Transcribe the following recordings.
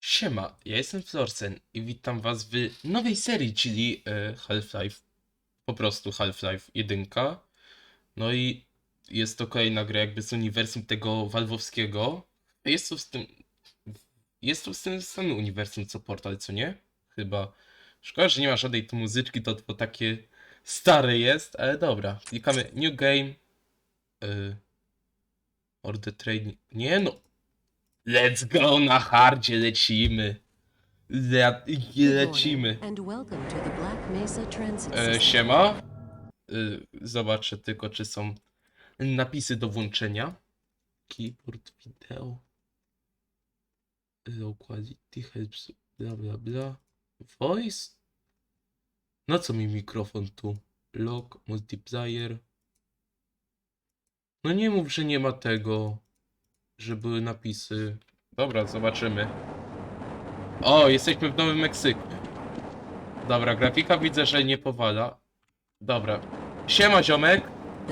Siema, ja jestem Florcen i witam was w nowej serii, czyli e, Half-Life. Po prostu Half-Life 1. No i jest to kolejna gra jakby z uniwersum tego walwowskiego. Jest to z tym... Jest to z tym samym uniwersum co Portal, co nie? Chyba. Szkoda, że nie ma żadnej tu muzyczki, to, to takie stare jest, ale dobra. Klikamy New Game. Y... Order Training. Nie no, Let's go na hardzie, lecimy. Le lecimy. E, siema. E, zobaczę tylko, czy są napisy do włączenia. Keyboard, wideo. Low quality, helps, bla bla bla. Voice? Na co mi mikrofon tu? Lock, multiplayer. No nie mów, że nie ma tego, że były napisy. Dobra, zobaczymy. O, jesteśmy w Nowym Meksyku. Dobra, grafika widzę, że nie powala. Dobra. Siema ziomek.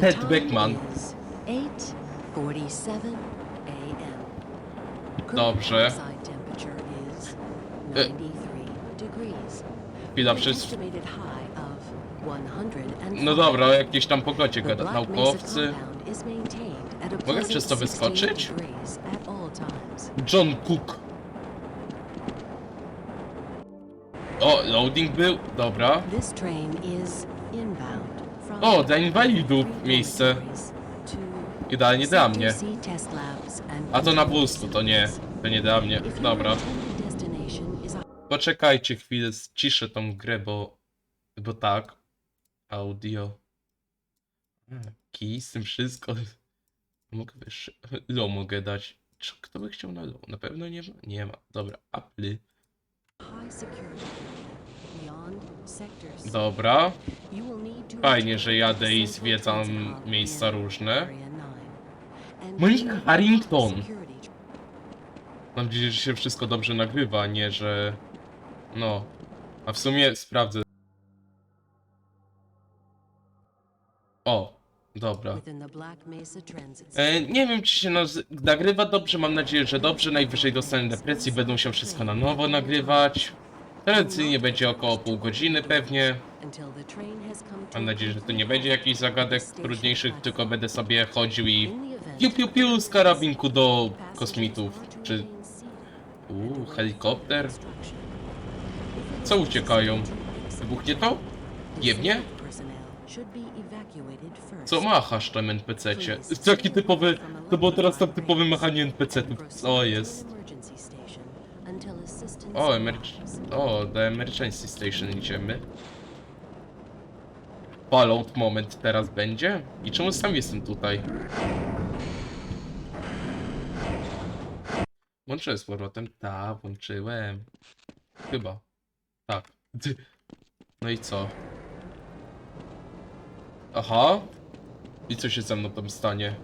Ted Beckman. is 8:47 a.m. Current Dobrze. E. 93 degrees. Chwila, 105. No dobra, o jakiejś tam pogodzie gada. Naukowcy. Mogę przez to 16 wyskoczyć? John Cook. O, loading był. Dobra. O, dla inwalidów miejsce. Idealnie dla mnie. A to na wózku, to nie. To nie dla mnie. Dobra. Poczekajcie chwilę, ciszę tą grę, bo... Bo tak. Audio. Kij z tym wszystko. Mogę wyższy. Low mogę dać. Czy kto by chciał na low? Na pewno nie ma? Nie ma. Dobra, C, Dobra. Fajnie, że jadę i zwiedzam miejsca różne. Area 9 and Monika Harrington. Mam nadzieję, że się wszystko dobrze nagrywa, nie że... No. A w sumie sprawdzę. O, dobra. E, nie wiem, czy się naz- nagrywa dobrze, mam nadzieję, że dobrze. Najwyżej dostanę depresji, będą się wszystko na nowo nagrywać. Tradycyjnie będzie około pół godziny pewnie. Mam nadzieję, że to nie będzie jakichś zagadek trudniejszych, tylko będę sobie chodził i piu piu piu z karabinku do kosmitów. Czy... Uuu, helikopter? Co uciekają? Wybuchnie to? Jebnie? Co machasz tam NPC-cie? Taki typowy... To było teraz tam typowe machanie NPC-ów. Co jest? O, o, do Emergency Station idziemy. Fallout moment teraz będzie? I czemu sam jestem tutaj? Włączyłem z powrotem? Tak, włączyłem. Chyba. Tak. No i co? Aha. I co się ze mną tam stanie?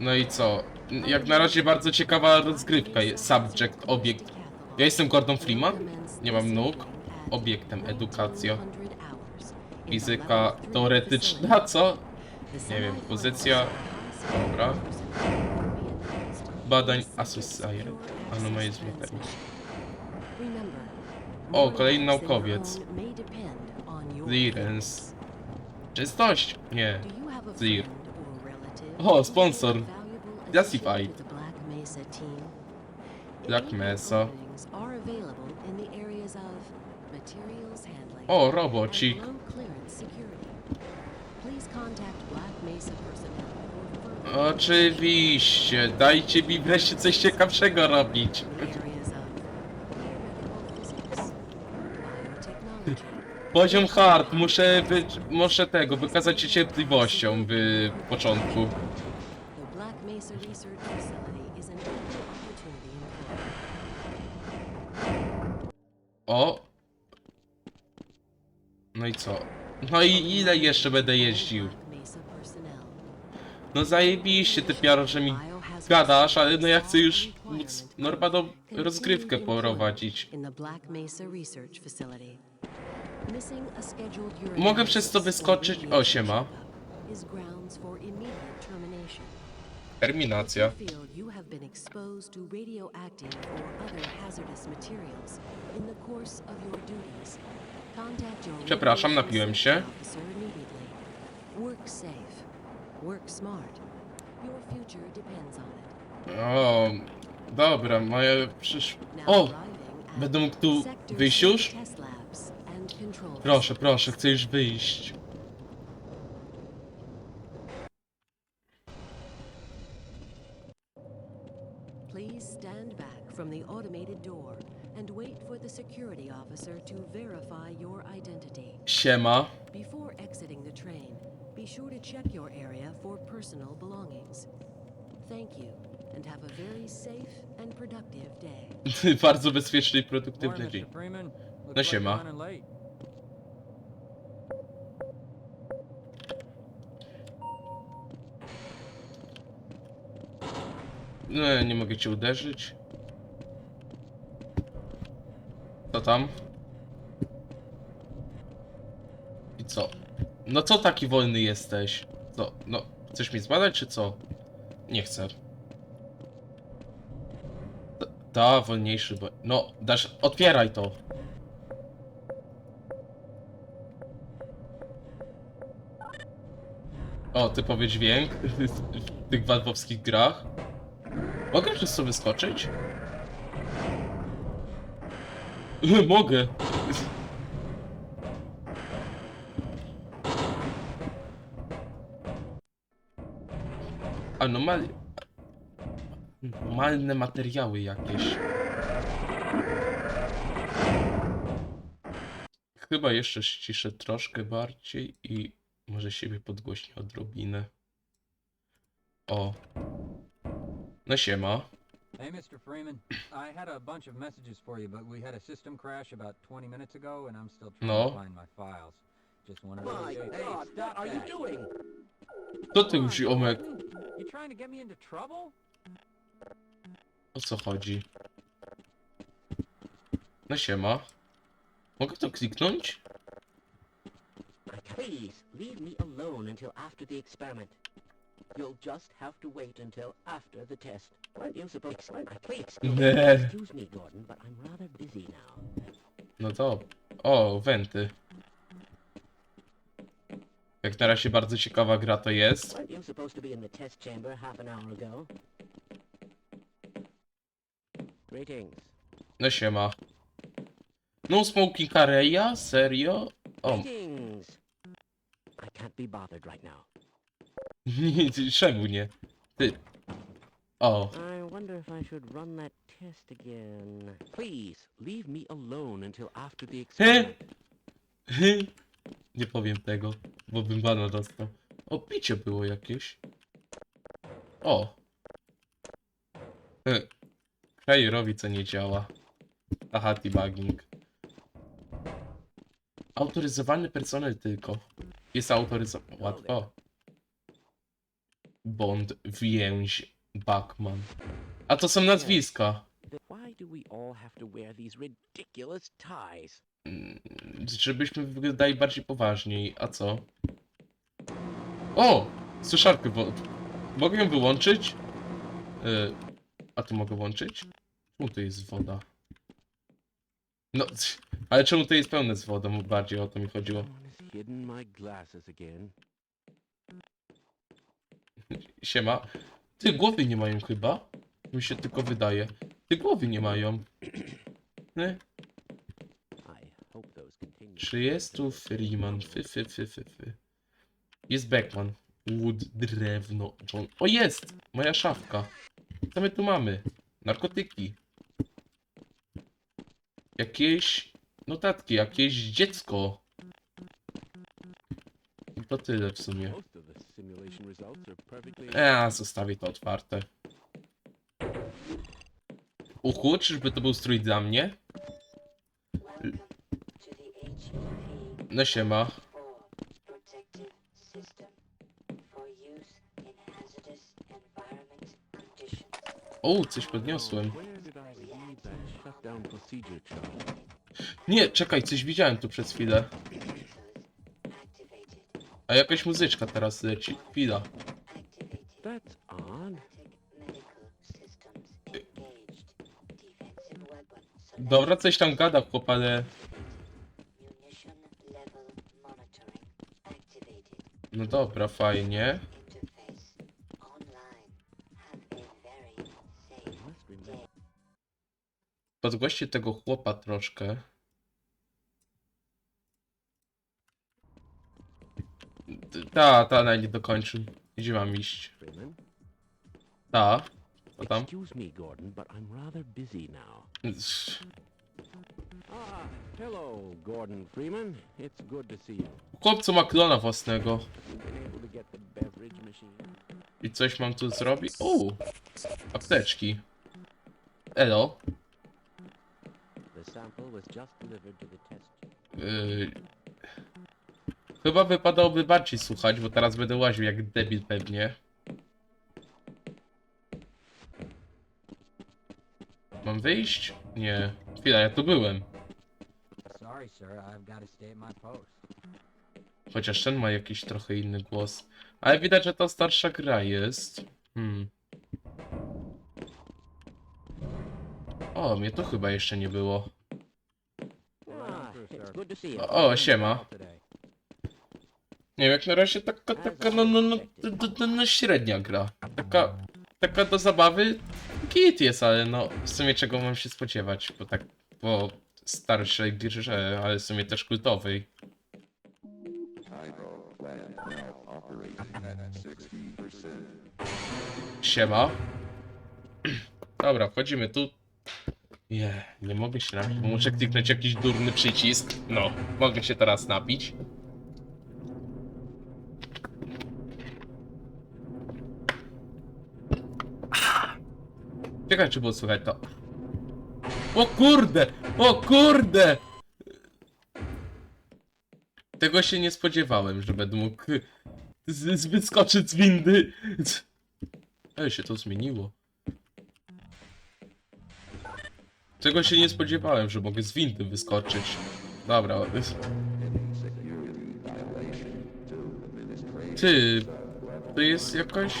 No i co? Jak na razie bardzo ciekawa rozgrywka. Subject, obiekt. Ja jestem Gordon Freeman. Nie mam nóg. Obiektem edukacja. Fizyka teoretyczna, co? Nie wiem, pozycja. Dobra. Badań Associate. Anomalie z materii. O, kolejny naukowiec. Clearance. Czystość? Nie. Clear. O, sponsor. Classified. Black Mesa. O, robocik. Oczywiście. Dajcie mi wreszcie coś ciekawszego robić. Poziom hard. Muszę, wy... Muszę tego, wykazać się cierpliwością w początku. Opportunity employer. O. No i co? No i ile jeszcze będę jeździł? No zajebiście, ty piaro, że mi gadasz, ale no ja chcę już móc normalną rozgrywkę prowadzić. Mogę przez to wyskoczyć? O, siema. radiation Is grounds for immediate termination. Terminacja. Przepraszam, napiłem się. Work safe. Work smart. Your future depends on it. O, dobra, moje przysz... O! Będę mógł tu wyjść już? Proszę, proszę, chcę już wyjść. Please stand back from the automated door and wait for the security officer to verify your identity. Siema. Before exiting the train, be sure to check your area for personal belongings. Thank you, and have a very safe and productive day. Bardzo bezpieczny i produktywny dzień. No siema. No, nie mogę cię uderzyć. Co tam? I co? No co taki wolny jesteś? Co? No, chcesz mnie zbadać, czy co? Nie chcę. Da, wolniejszy, bo... No, dasz... Otwieraj to! O, typowy dźwięk w tych walwowskich grach. Mogę przez to wyskoczyć? Mogę. Anomalie. Normalne materiały jakieś. Chyba jeszcze ściszę troszkę bardziej i może siebie podgłośnię odrobinę. O. No siema. Hey, Mr. Freeman. I had a bunch of messages for you, but we had a system crash about 20 minutes ago, and I'm still trying No. to find my files. Just My God, stop what are you doing? Co ty Omek? You trying to get me into trouble? O co chodzi? No siema. Mogę to kliknąć? Please, leave me alone until after the experiment. You'll just have to wait until after the test. Aren't you supposed Please, excuse, me, Gordon, but I'm rather busy now. No to. O, wenty. Jak na razie bardzo ciekawa gra to jest. Weren't you supposed to be in the test chamber half an hour ago? No siema. No smoking area? Serio? O, now. czemu nie? Ty. O, I wonder if I should run that test again. Please, leave me alone until after the experiment. nie powiem tego, bo bym bana dostał. O, picie było jakieś. O. E, Hej, robi co nie działa. Aha, debugging. Autoryzowany personel tylko. Jest autoryzowany. Łatwo. Bond, więź, Bachman. A to są nazwiska. Mm, Żebyśmy wyglądali bardziej poważniej. A co? O! Suszarkę, bo... Mogę ją wyłączyć? Y, a tu mogę włączyć? Czemu to jest woda? No, ale czemu to jest pełne z wodą? Bardziej o to mi chodziło. Siema. Ty głowy nie mają chyba? Mi się tylko wydaje. Ty głowy nie mają. Nie? Czy jest tu Freeman? Fy, fy, fy, fy, fy. Jest Beckman. Wood, drewno, John. O jest! Moja szafka. Co my tu mamy? Narkotyki. Jakieś notatki, jakieś dziecko. I to tyle w sumie. Perfectly Eee, zostawię to otwarte. Uchu, czyżby to był strój dla mnie? No siema. 4 protected system for use in hazardous environment conditions. O, coś podniosłem. Where did I leave that Nie, czekaj, coś widziałem tu przez chwilę. A jakaś muzyczka teraz leci. Chwila. That's odd. Dobra, coś tam gada chłop, ale... No dobra, fajnie. Podgłoście tego chłopa troszkę. Ta, ta, na nie dokończył. Gdzie mam iść? Ta. Co tam? Excuse me, Gordon, but I'm rather busy now. Ah, hello, Gordon Freeman. It's good to see you. Chłopcu ma klona własnego. I coś mam tu zrobić? O! Apteczki. Elo. Yy... Chyba wypadałoby bardziej słuchać, bo teraz będę łaził jak debil pewnie. Mam wyjść? Nie. Chwila, ja tu byłem. Chociaż ten ma jakiś trochę inny głos. Ale widać, że to starsza gra jest. Hmm. O, mnie tu chyba jeszcze nie było. O, siema. Nie wiem, jak na razie taka, taka, no, no, no, no, no średnia gra. Taka, taka do zabawy git jest, ale no, w sumie czego mam się spodziewać, bo tak, po starszej grze, ale w sumie też kultowej. Siema. Dobra, wchodzimy tu. Nie, nie mogę się napić, bo muszę kliknąć jakiś durny przycisk. No, mogę się teraz napić. Czekaj, czy było słychać to. O kurde! O kurde! Tego się nie spodziewałem, że będę mógł z, z wyskoczyć z windy. Ej, się to zmieniło. Czego się nie spodziewałem, że mogę z windy wyskoczyć. Dobra. Ty, to jest jakoś...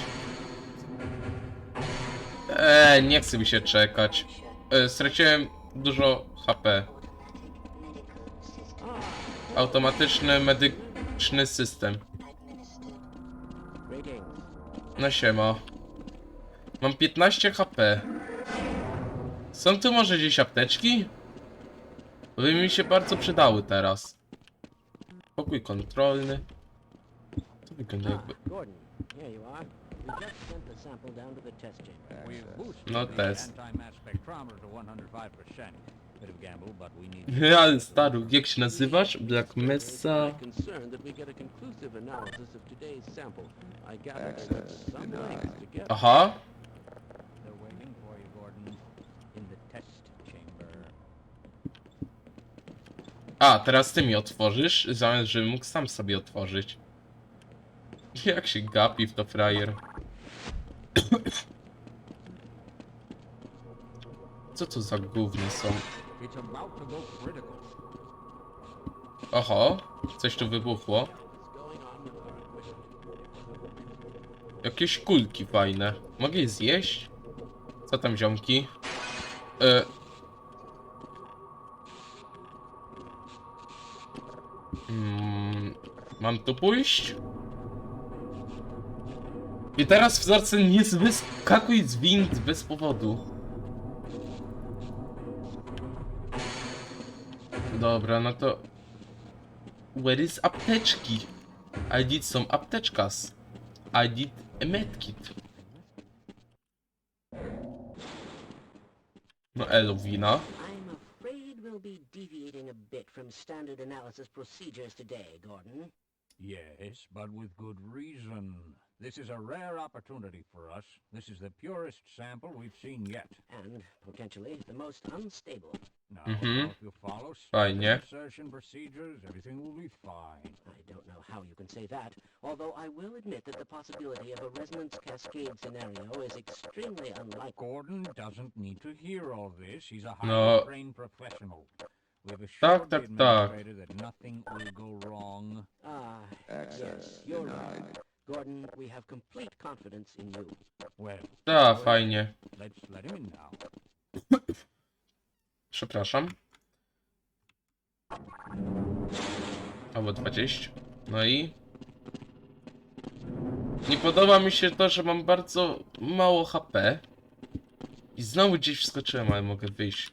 Eee, nie chce mi się czekać. E, straciłem dużo HP. Automatyczny medyczny system. No siema. Mam 15 HP. Są tu może gdzieś apteczki? Bo by mi się bardzo przydały teraz. Pokój kontrolny. To wygląda jakby... Gordon, here you are. We just sent the sample down A, teraz ty mi otworzysz, zamiast żebym mógł sam sobie otworzyć. Jak się gapi w to frajer. Co to za gówny są? Oho, coś tu wybuchło. Jakieś kulki fajne. Mogę je zjeść? Co tam ziomki? E... Mm, mam tu pójść? I teraz wzorce nie wyskakuj z wind bez powodu. Dobra, no to... Where is apteczki? I need some apteczkas. I need a medkit. No elo wina. I'm afraid we'll be deviating a bit from standard analysis procedures today, Gordon. Yes, but with good reason. This is a rare opportunity for us. This is the purest sample we've seen yet. And potentially the most unstable. No, Mhm. if you follow Fajnie. standard insertion procedures, everything will be fine. I don't know how you can say that, although I will admit that the possibility of a resonance cascade scenario is extremely unlikely. Gordon doesn't need to hear all this. He's a highly No. trained professional. Tak, tak, tak. Ah, yes, you're right. Gordon, we have complete confidence in you. Well, Ta, fajnie. let's let him in now. Przepraszam. Albo 20. No i... Nie podoba mi się to, że mam bardzo mało HP. I znowu gdzieś wskoczyłem, ale mogę wyjść.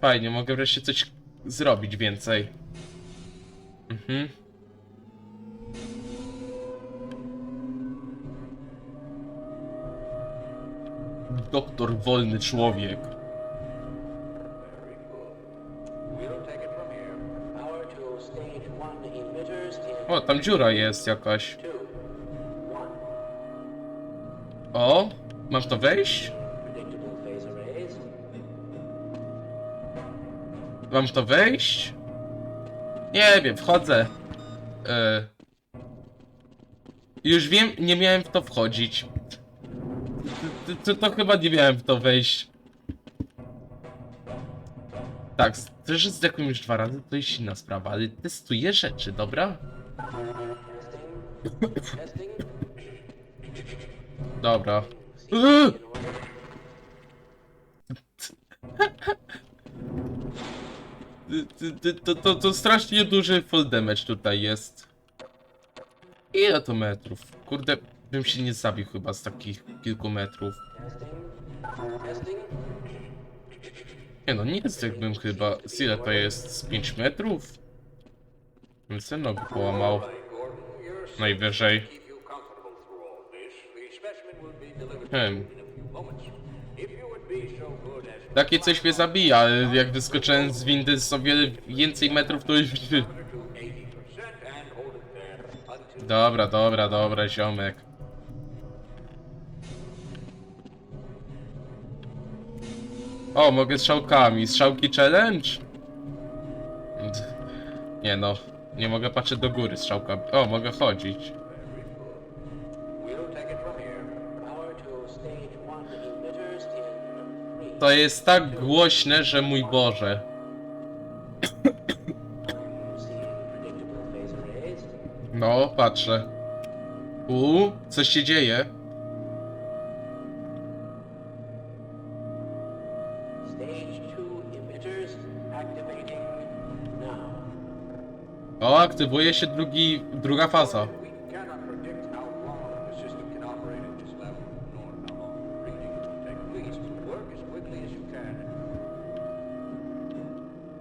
Fajnie, mogę wreszcie coś zrobić więcej. Mhm. Doktor wolny człowiek. O, tam dziura jest jakaś. O, mam w to wejść? Mam w to wejść? Nie wiem, wchodzę. E... Już wiem, nie miałem w to wchodzić. To, to, to chyba nie miałem w to wejść. Tak, też zdechłem już dwa razy, to jest inna sprawa, ale testuję rzeczy, dobra? Dobra. Seems to To, to, strasznie duży full damage tutaj jest. Ile to metrów? Kurde, bym się nie zabił chyba z takich kilku metrów. Nie no, nie jest jakbym chyba... Z ile to jest? Z 5 metrów? Bym sobie nogę połamał. Najwyżej. To Takie coś mnie zabija, ale jak wyskoczyłem z windy z o wiele więcej metrów, to już... to 80% and hold it there until Dobra, dobra, dobra, ziomek. O, mogę strzałkami. Strzałki challenge? Nie no, nie mogę patrzeć do góry strzałkami. O, mogę chodzić. To jest tak głośne, że mój Boże. No, patrzę. U, coś się dzieje. O, aktywuje się drugi, druga faza.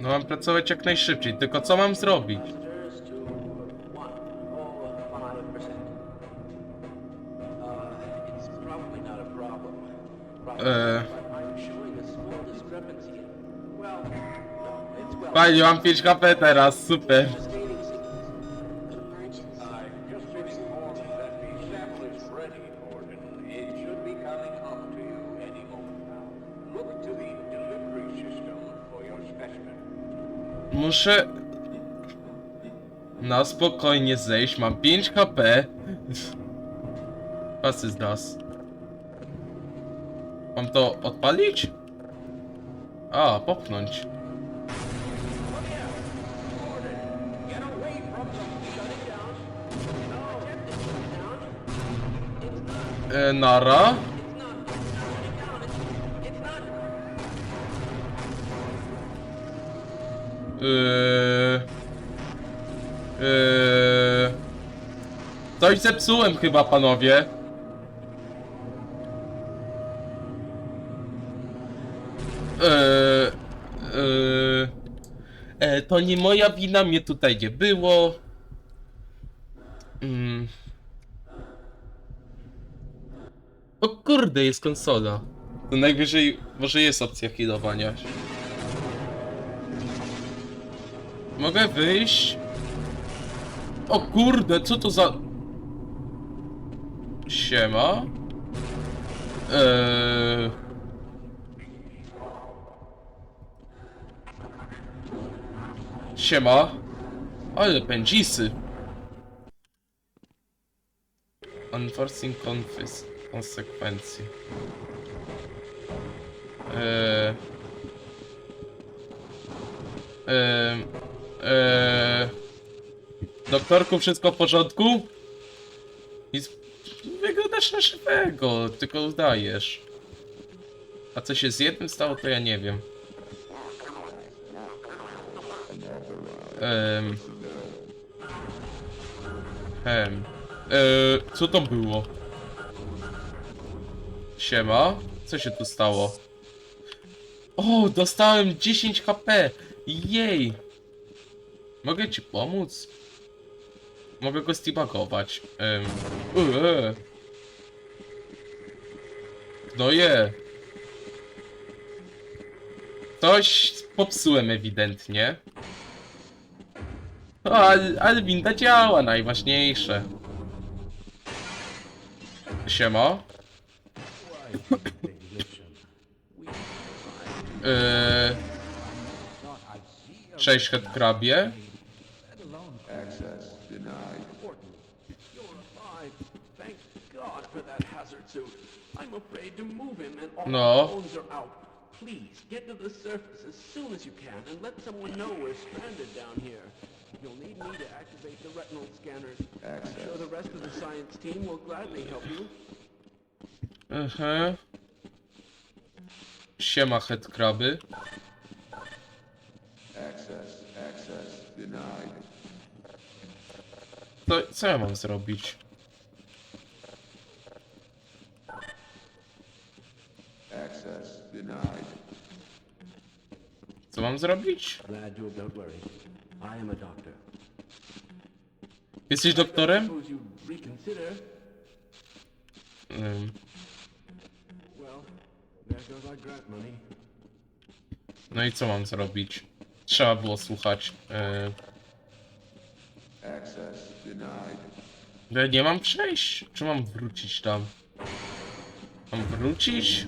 Mam pracować jak najszybciej, tylko co mam zrobić? Well. Fajnie, mam 5 HP teraz, super. Muszę na spokojnie zejść, mam 5 HP. Is das? Mam to odpalić? A, popchnąć. Get away Yy, yy, coś zepsułem chyba, panowie. Yy, E, to nie moja wina, mnie tutaj nie było. Mm. O kurde, jest konsola. To najwyżej, może jest opcja healowania. Mogę wyjść? O kurde, co to za... Siema? Eee... Siema. Ale pędzisy. Unforeseen confis konsekwencji. Eee... Eee... Eee... Doktorku, wszystko w porządku? Nic... Wyglądasz na żywego, tylko udajesz. A co się z jednym stało, to ja nie wiem. Ehm... Eee, co to było? Siema? Co się tu stało? O, dostałem 10 HP! Jej! Mogę ci pomóc? Mogę go steabagować. Um, eee. No je. Coś popsułem ewidentnie. No, ale, ale winda działa, najważniejsze. Siema. Eee, cześć, headcrabie. To move him and all No. the bones are out. Please, get to the surface as soon as you can and let someone know we're stranded down here. You'll need me to activate the retinal scanners. I'm sure the rest of the science team will gladly help you. Mhm. Siema, headcraby. To co ja mam zrobić? Co mam zrobić? Glad you don't worry. I am a doctor. Jesteś doktorem? No i co mam zrobić? Trzeba było słuchać. Yy... Nie mam przejść. Czy mam wrócić tam? Mam wrócić?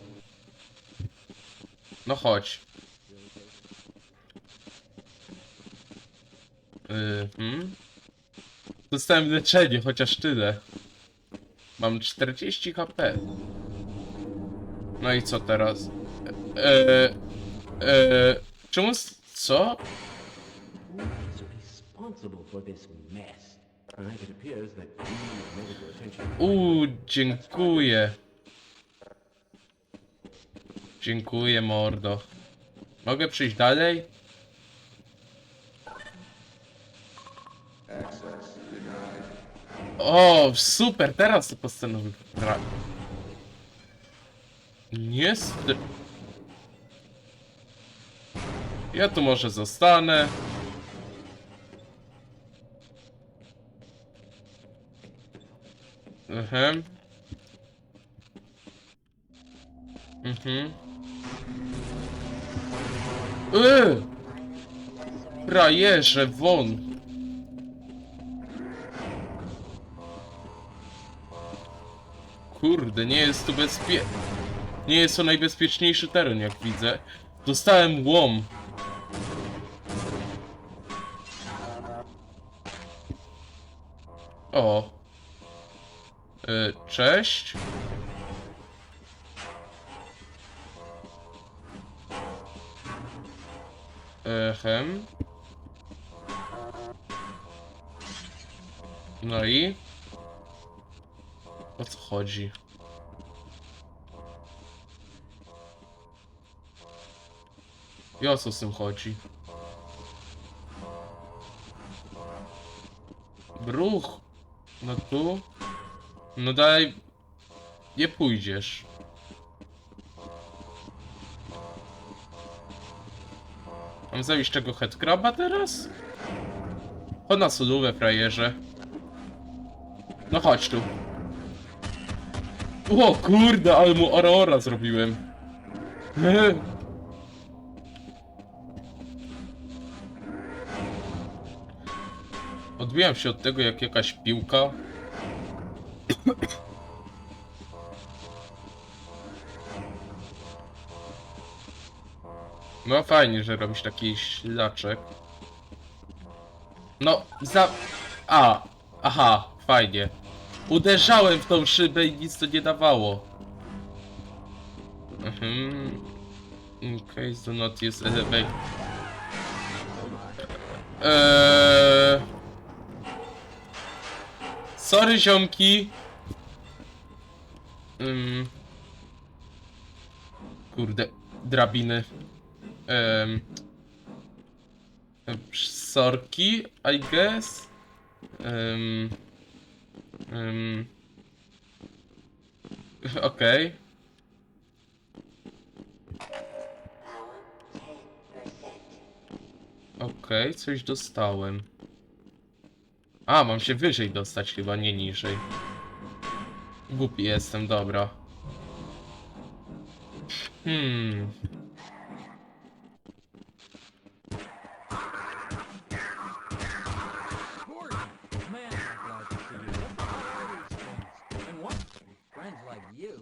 No chodź. Mhm. Dostałem leczenie, chociaż tyle. Mam 40 HP. No i co teraz? Eee, eee, czemu... Co? Who is responsible for this mess? Uh, it appears that you need medical attention. Uuu, dziękuję. Dziękuję, mordo. Mogę przyjść dalej? O, super, teraz to postanowił. Nie str... Ja tu może zostanę. Mhm. Mhm. Yy! Frajerze, won! Kurde, nie jest tu bezpie... Nie jest to najbezpieczniejszy teren, jak widzę. Dostałem łom. O. Y, cześć. Echem. No i? O co chodzi? I o co z tym chodzi? Bruch. No tu. No dalej. Nie pójdziesz. Zabić czego headcraba teraz? Chodź na solówę, frajerze. No chodź tu. O kurde, ale mu aurora zrobiłem. Odbijam się od tego jak jakaś piłka. No fajnie, że robisz taki ślaczek. No, za... A, aha, fajnie. Uderzałem w tą szybę i nic to nie dawało. Mhm. Case do not use elevate. Eee... Sorry ziomki. Ym... Kurde, drabiny. Um, sorki, I guess. Um, um, Okej. 10%. Okej, coś dostałem. A, mam się wyżej dostać chyba, nie niżej. Głupi jestem, dobra. Hmm. Gordon, man, I'm glad to see you. Look at all these things. And what? Friends like you.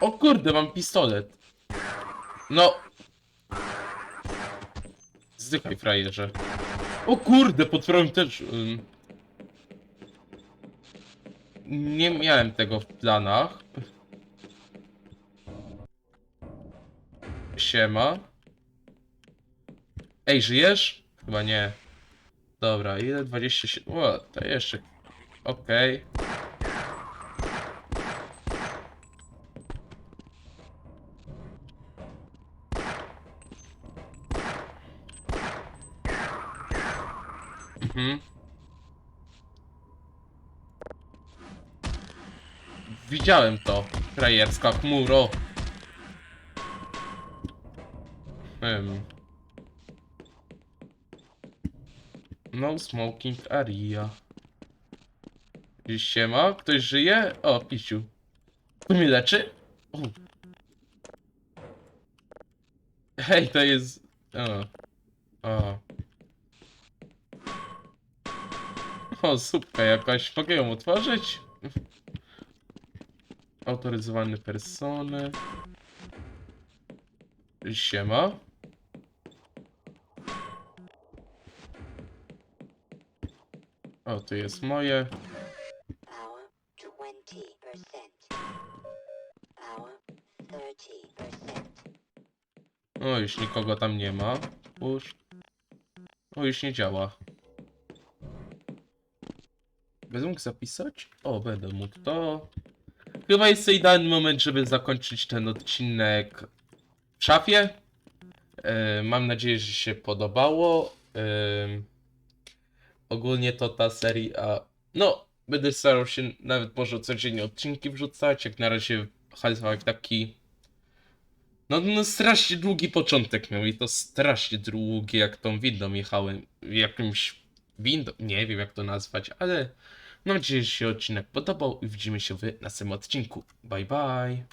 O kurde, mam pistolet. No. Zdychaj, frajerze. O kurde, potworem też... Nie miałem tego w planach. Siema. Ej, żyjesz? Chyba nie. Dobra, ile? 27... O, to jeszcze... Okej. Mhm. Widziałem to. Frajerska chmuro. Hmm. No smoking area. Gdzieś ma? Ktoś żyje? O, piciu. To mnie leczy? O. Hej, to jest... O. O. O, słupka jakaś. Mogę ją otworzyć? Autoryzowany persony. Siema. O, to jest moje. Power 20%. Power 30%. O, już nikogo tam nie ma. Już. O, już nie działa. Będę mógł zapisać? O, będę mógł to. Chyba jest to idealny moment, żeby zakończyć ten odcinek w szafie. E, mam nadzieję, że się podobało. E, ogólnie to ta seria. No, będę starał się nawet może codziennie odcinki wrzucać. Jak na razie Half-Life taki no, no strasznie długi początek miał i to strasznie długie, jak tą windą jechałem. Jakimś windą, nie wiem jak to nazwać, ale mam nadzieję, że się odcinek podobał i widzimy się w następnym odcinku. Bye bye.